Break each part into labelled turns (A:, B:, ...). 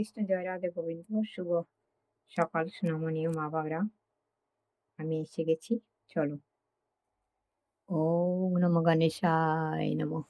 A: কৃষ্ণ জয় রাধে গোবিন্দ শুভ সকাল সুনমনীয় মা বাবারা আমি এসে গেছি চলো ও নম গণেশায় নমঃ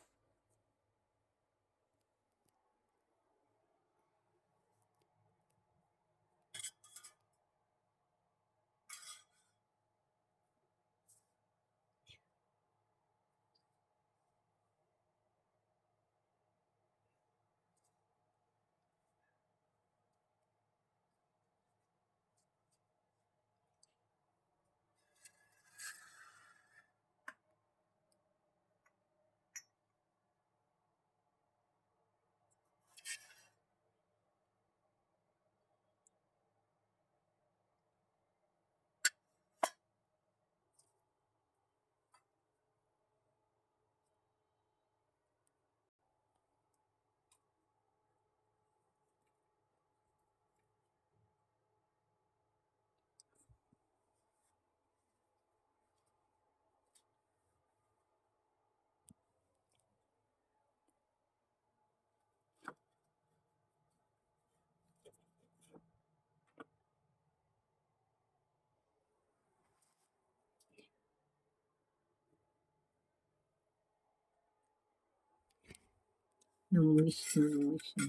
A: নমো বিষ্ণু নমো বিষ্ণু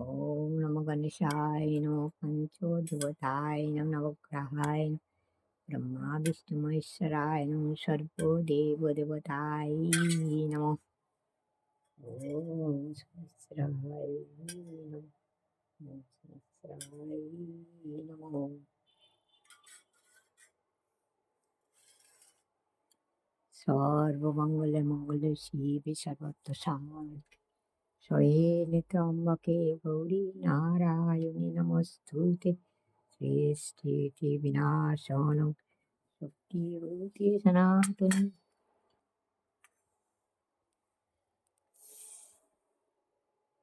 A: ॐ नमो गणेशाय नमो पञ्चोद्भवताय नमो नवग्रहाय ब्रह्मा विष्णुमहेश्वराय नमो सर्वदेवदेवताय नमो ॐ सहस्राय नमो सहस्राय नमो সর্বমঙ্গলে মঙ্গলে শিবে সর্বত্র সামর্থ্য शयेन गौरी नारायणि नमस्तुते ते श्रेष्ठेति सनातन शक्तिरूपे नम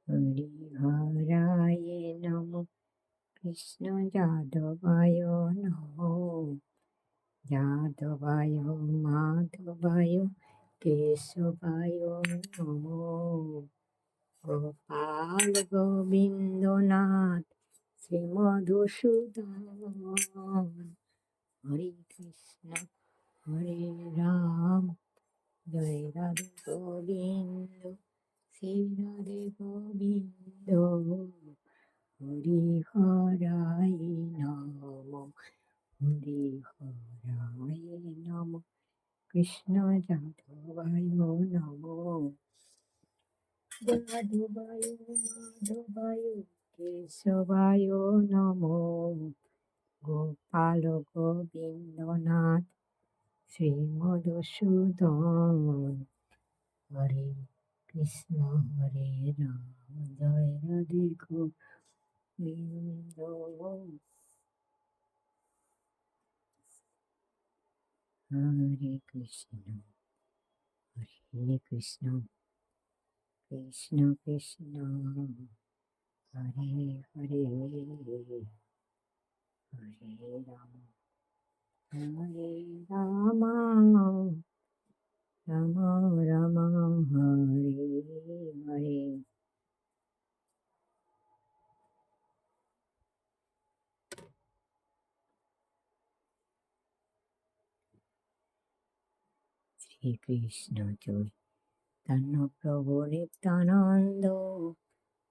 A: हरिहराय नमो कृष्णजाधवाय नमो जाधवाय माधवाय केशवाय नमो গোপাল গোবিন্দনাথ শ্রী মধুসূদন হরে কৃষ্ণ হরে রাম জয় রাধে গোবিন্দ শ্রী রাধে গোবিন্দ হরি হরায় নম হরি হরায় নম কৃষ্ণ যাদবায় নম মাধবায় মাধবায় কেশবায় নমো গোপাল গোবিন্দনাথ শ্রী হরে কৃষ্ণ হরে রাম জয় রাধে গোবিন্দ হরে কৃষ্ণ হরে কৃষ্ণ কৃষ্ণ কৃষ্ণ হরে হরে হরে রাম হরে রাম রাম রাম হরে হরে শ্রীকৃষ্ণ চৈতন্য তন্ন প্রভু নিত্যানন্দ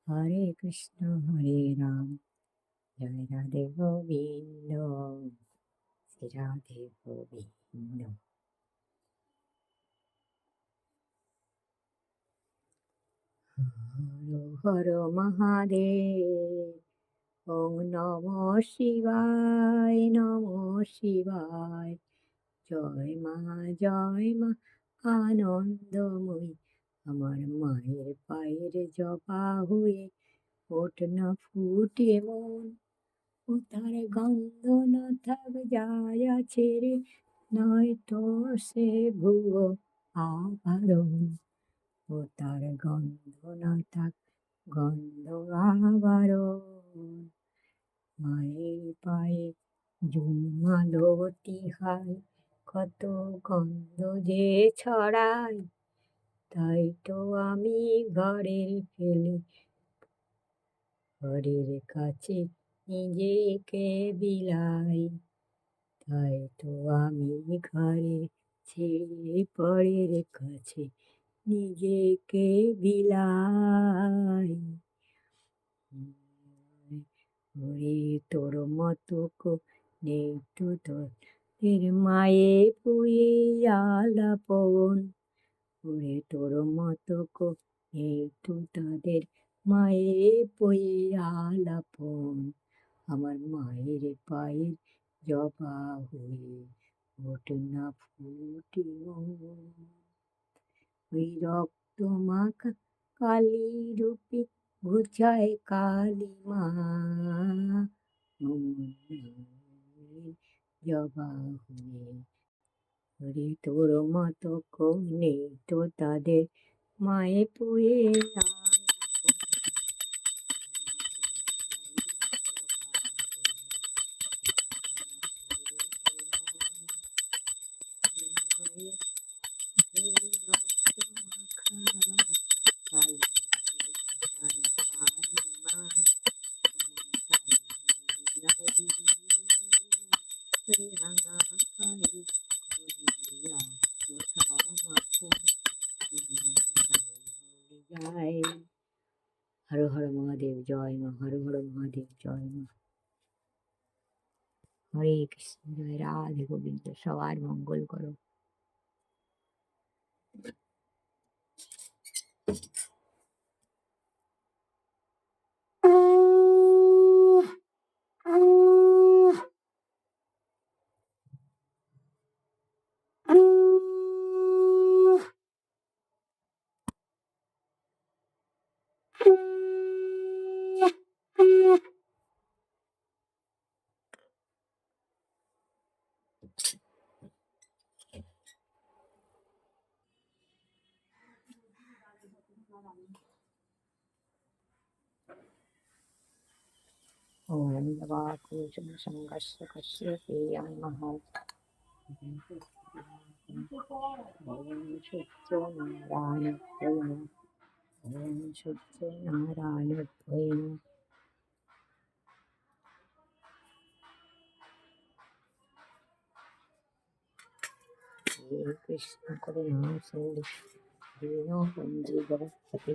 A: হরে কৃষ্ণ হরে রাম জয় রাধে গোবিন্দ শ্রী রাধে গোবিন্দ হর মহাদেব ওং নম শিবায় নম শিবায় জয় মা জয় মা আনন্দময়ী আমার মায়ের পায়ের জবা হয়ে ওঠ না ফুটে মন ও তার গন্ধ না থাক যায় ছেড়ে নয় তো সে ভুয়ো আবারণ ও তার গন্ধ না থাক গন্ধ আবার মায়ের পায়ে জুমালো তিহাই কত গন্ধ যে ছড়ায় তাই তো আমি ঘরের ফেলে ঘরের কাছে নিজেকে বিলাই তাই তো আমি ঘরে ছেড়ে পরের কাছে নিজেকে বিলাই ওরে তোর মতো নেই তো তোর মায়ে পুয়ে আলাপন ওরে তোর মতো কো তু তাদের মায়ের পয়ে আলাপন আমার মায়ের পায়ের জবা হয়ে ফোট না ফুটি ওই রক্ত মাখা কালী রূপে ঘুচায় কালী মা জবা হয়ে আরে তোর মতো কো নেই তো তাদের মায়ে পুয়ে না গুরুদেব জয় মা হরে কৃষ্ণ জয় রাধে গোবিন্দ সবার মঙ্গল করো ॐ लवाकुशं सङ्गस्य कस्य पेयं नः ॐ शुद्धो नारायणत्वयम् ॐ शुद्धो नारायणत्वयम् हे कृष्णकरुणा सिन्धु दीनो बन्धु भवति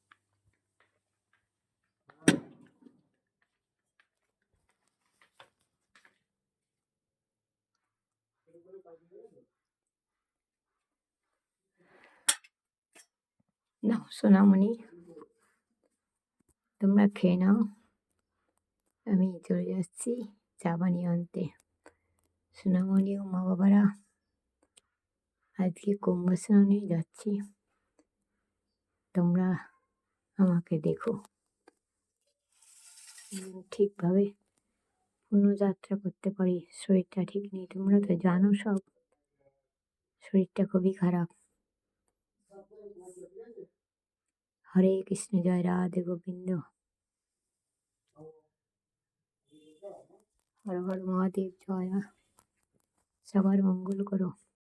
A: নাও সোনামণি তোমরা খেয়ে নাও আমি চলে যাচ্ছি চা বানিয়ে আনতে সোনামণি ও মা বাবারা আজকে কুম্ভ স্নানে যাচ্ছি তোমরা আমাকে দেখো ঠিকভাবে যাত্রা করতে পারি শরীরটা ঠিক নেই তোমরা তো জানো সব শরীরটা খুবই খারাপ হরে কৃষ্ণ জয় রাধে গোবিন্দ হর হর মহাদেব জয় সবার মঙ্গল করো